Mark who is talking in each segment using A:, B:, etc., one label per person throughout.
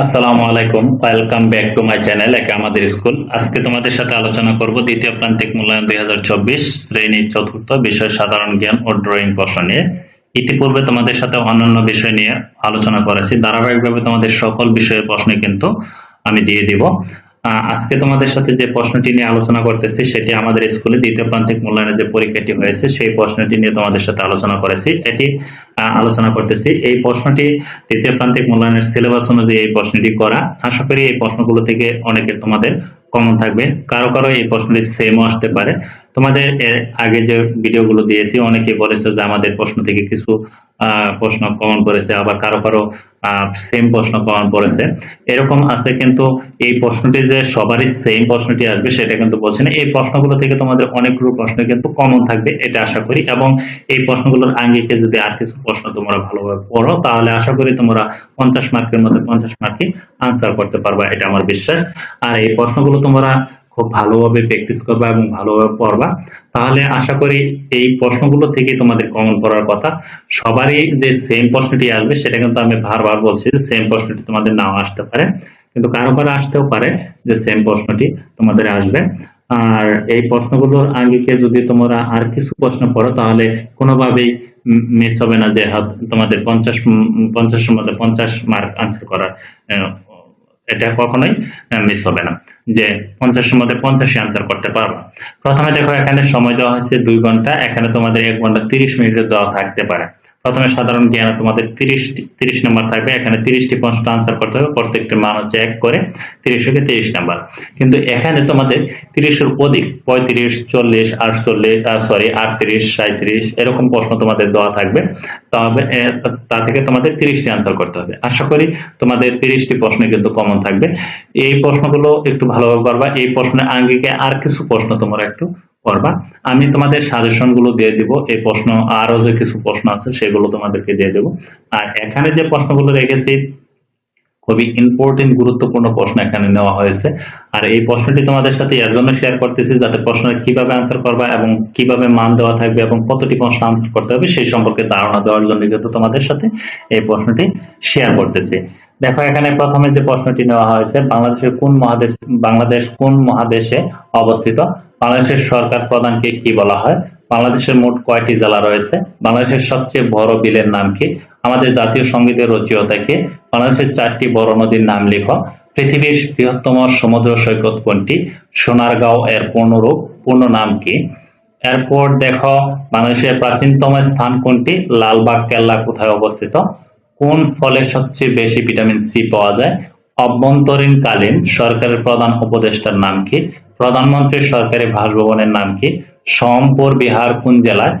A: আসসালামু আলাইকুম। Welcome back to my channel একে আমাদের স্কুল। আজকে তোমাদের সাথে আলোচনা করব দ্বিতীয় প্রান্তিক মূল্যায়ন দুই হাজার চব্বিশ, শ্রেণি চতুর্থ, বিষয় সাধারণ জ্ঞান ও ড্রয়িং প্রশ্ন নিয়ে। ইতিপূর্বে তোমাদের সাথে অন্যান্য বিষয় নিয়ে আলোচনা করেছি। ধারাবাহিকভাবে তোমাদের সকল বিষয়ের প্রশ্ন কিন্তু আমি দিয়ে দিব। আজকে তোমাদের সাথে যে প্রশ্নটি নিয়ে আলোচনা করতেছি, সেটি আমাদের স্কুলে দ্বিতীয় প্রান্তিক মূল্যায়নের যে পরীক্ষাটি হয়েছে, সেই প্রশ্নটি নিয়ে তোমাদের সাথে আলোচনা করেছি, এটি আলোচনা করতেছি। এই প্রশ্নটি তৃতীয় প্রান্তিক মূল্যায়নের সিলেবাস অনুযায়ী এই প্রশ্নটি করা। আশা করি এই প্রশ্নগুলো থেকে অনেকের তোমাদের কমন থাকবে। কারও কারও এই প্রশ্নটি সেমও আসতে পারে। তোমাদের আগে যে ভিডিওগুলো দিয়েছি, অনেকে বলেছে যে আমাদের প্রশ্ন থেকে কিছু প্রশ্ন কমন পড়েছে, আবার কারও কারও সেম প্রশ্ন কমন পড়েছে। এরকম আছে কিন্তু এই প্রশ্নটি যে সবারই সেম প্রশ্নটি আসবে, সেটা কিন্তু বলছি না। এই প্রশ্নগুলো থেকে তোমাদের অনেকগুলো প্রশ্ন কিন্তু কমন থাকবে, এটা আশা করি। এবং এই প্রশ্নগুলোর আঙ্গিকে যদি আর কিছু প্রশ্ন তোমরা ভালোভাবে পড়ো, তাহলে আশা করি তোমরা পঞ্চাশ মার্কের মধ্যে পঞ্চাশ মার্কই আনসার করতে পারবা, এটা আমার বিশ্বাস। আর এই প্রশ্নগুলো তোমরা খুব ভালোভাবে প্র্যাকটিস করবা এবং ভালোভাবে পড়বা। তাহলে আশা করি এই প্রশ্নগুলো থেকে তোমাদের কমন পড়ার কথা। সবারই যে সেম প্রশ্নটি আসবে, সেটা কিন্তু আমি বারবার বলছি যে সেম প্রশ্নটি তোমাদের নাও আসতে পারে। কিন্তু কারও কারও আসতেও পারে যে সেম প্রশ্নটি তোমাদের আসবে। আর এই প্রশ্নগুলোর আগে যদি তোমরা আর কিছু প্রশ্ন পড়ো, তাহলে কোনোভাবেই মিস হবে না যে তোমাদের পঞ্চাশ পঞ্চাশের মধ্যে পঞ্চাশ মার্ক আনসার করার এটা কখনোই মিস হবে না। যে পঞ্চাশের মধ্যে পঞ্চাশে আনসার করতে পারব। প্রথমে দেখো, এখানে সময় দেওয়া হয়েছে দুই ঘণ্টা, এখানে তোমাদের এক ঘণ্টা তিরিশ মিনিটের দেওয়া থাকতে পারে। প্রথমে সাধারণ জ্ঞানে তোমাদের তিরিশ তিরিশ নম্বর থাকবে। এখানে তিরিশটি প্রশ্ন আনসার করতে হবে। প্রত্যেকটি মান হচ্ছে এক করে তিরিশ থেকে তিরিশ নম্বর। কিন্তু এখানে তোমাদের তিরিশের অধিক পঁয়ত্রিশ, চল্লিশ, আটচল্লিশ সরি আটত্রিশ সাঁত্রিশ এরকম প্রশ্ন তোমাদের দেওয়া থাকবে। তবে তা থেকে তোমাদের তিরিশটি আনসার করতে হবে। আশা করি তোমাদের তিরিশটি প্রশ্ন কিন্তু কমন থাকবে। এই প্রশ্নগুলো একটু ভালোভাবে পারবা এই প্রশ্নের আঙ্গিকে আর কিছু প্রশ্ন তোমরা একটু করবা। আমি তোমাদের সাজেশনগুলো দিয়ে দিব। এই প্রশ্ন আরও যে কিছু প্রশ্ন আছে, সেগুলো তোমাদেরকে দিয়ে দেবো। আর এখানে যে প্রশ্নগুলো রেখেছি, খুবই ইম্পর্টেন্ট গুরুত্বপূর্ণ প্রশ্ন এখানে নেওয়া হয়েছে। আর এই প্রশ্নটি তোমাদের সাথে এর জন্য শেয়ার করতেছি, যাতে প্রশ্নের কীভাবে আনসার করবা এবং কীভাবে মান দেওয়া থাকবে এবং কতটি প্রশ্ন আনসার করতে হবে, সেই সম্পর্কে ধারণা দেওয়ার জন্য কিন্তু তোমাদের সাথে এই প্রশ্নটি শেয়ার করতেছি। দেখো, এখানে প্রথমে যে প্রশ্নটি নেওয়া হয়েছে, বাংলাদেশের কোন মহাদেশ, বাংলাদেশ কোন মহাদেশে অবস্থিত? বাংলাদেশের সরকার প্রধানকে কি বলা হয়? বাংলাদেশের মোট কয়টি জেলা রয়েছে? বাংলাদেশের সবচেয়ে বড় বিলের নাম কি? আমাদের জাতীয় সঙ্গীতের রচয়িতা কে? বাংলাদেশের চারটি বড় নদীর নাম লিখো। পৃথিবীর বৃহত্তম সমুদ্র সৈকত কোনটি? সোনারগাঁও এর পূর্ণরূপ, পূর্ণ নাম কি? এরপর দেখো, বাংলাদেশের প্রাচীনতম স্থান কোনটি? লালবাগ, কেল্লা কোথায় অবস্থিত? কোন ফলে সবচেয়ে বেশি ভিটামিন সি পাওয়া যায়? অভ্যন্তরীণকালীন সরকারের প্রধান উপদেষ্টার নাম কি? প্রধানমন্ত্রীর সরকারি বাসভবনের নাম কি? সোমপুর, বিহার, কোন জেলায়?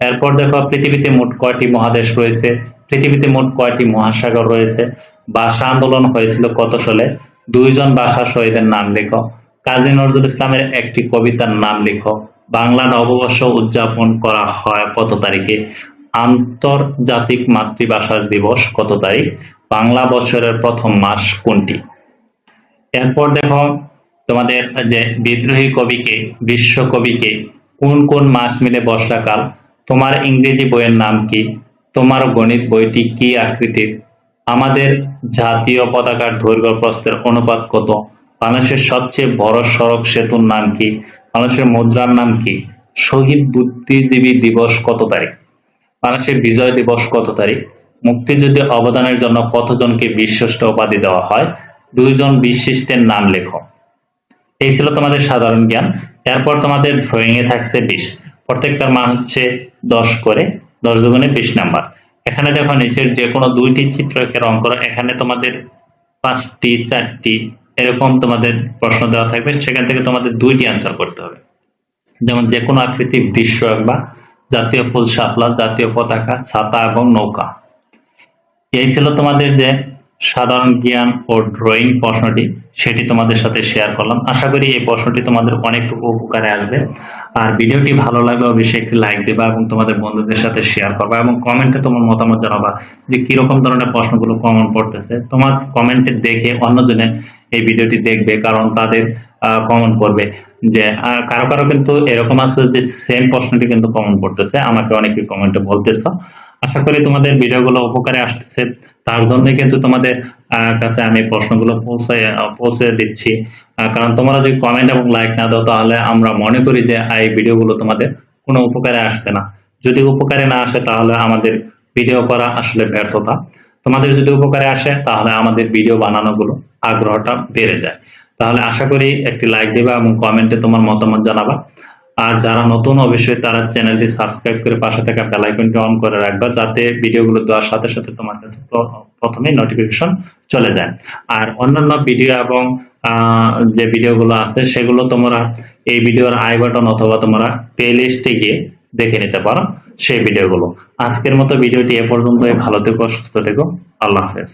A: এরপর দেখো, পৃথিবীতে মোট কয়টি মহাদেশ রয়েছে? পৃথিবীতে মোট কয়টি মহাসাগর রয়েছে? ভাষা আন্দোলন হয়েছিল কত সালে? দুইজন ভাষা শহীদের নাম লেখো। কাজী নজরুল ইসলামের একটি কবিতার নাম লিখো। বাংলা নববর্ষ উদযাপন করা হয় কত তারিখে? আন্তর্জাতিক মাতৃভাষা দিবস কত তারিখ? বাংলা বছরের প্রথম মাস কোনটি? এরপর দেখো তোমাদের যে বিদ্রোহী কবিকে বিশ্ব কবিকে কোন কোন মাস মিলে বর্ষাকাল, তোমার ইংরেজি বইয়ের নাম কি? তোমার গণিত বইটি কি আকৃতির? আমাদের জাতীয় পতাকার দৈর্ঘ্য প্রস্থের অনুপাত কত? বাংলাদেশের সবচেয়ে বড় সড়ক সেতুর নাম কি? বাংলাদেশের মুদ্রার নাম কি? শহীদ বুদ্ধিজীবী দিবস কত তারিখ? বাংলাদেশের বিজয় দিবস কত তারিখ? মুক্তিযুদ্ধে অবদানের জন্য কতজনকে বিশ্বস্ত উপাধি দেওয়া হয়? দুইজন বিশিষ্টের নাম লেখো। এই ছিল তোমাদের সাধারণ জ্ঞান। এরপর তোমাদের ড্রয়িং এ থাকছে বিশ। প্রত্যেকটার মান হচ্ছে দশ করে, দশ দুগুণে বিশ নাম্বার। এখানে দেখো নিচের যে কোনো দুইটি চিত্র এঁকে রং করো এখানে তোমাদের পাঁচটি, চারটি, এরকম তোমাদের প্রশ্ন দেওয়া থাকবে। সেখান থেকে তোমাদের দুইটি আনসার করতে হবে। যেমন যে কোনো আকৃতির দৃশ্য আঁকবা জাতীয় ফুল শাপলা জাতীয় পতাকা ছাতা এবং নৌকা। এই ছিল তোমাদের যে সাধারণ জ্ঞান ও ড্রয়িং প্রশ্নটি সেটি তোমাদের সাথে শেয়ার করলাম। আশা করি এই প্রশ্নটি তোমাদের অনেকটুকু উপকারে আসবে। আর ভিডিওটি ভালো লাগলে অবশ্যই একটি লাইক দেবা এবং তোমাদের বন্ধুদের সাথে শেয়ার করবা এবং কমেন্টে তোমার মতামত জানাবা যে কীরকম ধরনের প্রশ্নগুলো কমন পড়তেছে। তোমার কমেন্টে দেখে অন্যজনে এই ভিডিওটি দেখবে কারণ তাদের কমন করবে যে কারও কারও কিন্তু এরকম আছে যে সেম প্রশ্নটি কিন্তু কমন পড়তেছে। আমাকে অনেকে কমেন্টে বলতেছ। আশা করি তোমাদের ভিডিওগুলো উপকারে আসতেছে। তার জন্য কিন্তু তোমাদের কাছে আমি প্রশ্নগুলো পৌঁছে পৌঁছে দিচ্ছি। কারণ তোমরা যদি কমেন্ট এবং লাইক না দাও, তাহলে আমরা মনে করি যে এই ভিডিওগুলো তোমাদের কোনো উপকারে আসছে না। যদি উপকারে না আসে, তাহলে আমাদের ভিডিও করা আসলে ব্যর্থতা। তোমাদের যদি উপকারে আসে, তাহলে আমাদের ভিডিও বানানোগুলো আগ্রহটা বেড়ে যায়। তাহলে আশা করি একটি লাইক দিবা এবং কমেন্টে তোমার মতামত জানাবা। আর যারা নতুন অবশ্যই তারা চ্যানেলটি সাবস্ক্রাইব করে পাশে থাকা বেল আইকনটি অন করে রাখবা যাতে ভিডিওগুলো দেওয়ার সাথে সাথে তোমার কাছে প্র- প্রথমেই নোটিফিকেশন চলে যায়। আর অন্যান্য ভিডিও এবং যে ভিডিওগুলো আছে সেগুলো তোমরা এই ভিডিওর আই বাটন অথবা তোমরা প্লে লিস্টে গিয়ে দেখে নিতে পারো সেই ভিডিওগুলো আজকের মতো ভিডিওটি এ পর্যন্ত ভালো থেকো, সুস্থ থেকো। আল্লাহ হাফেজ।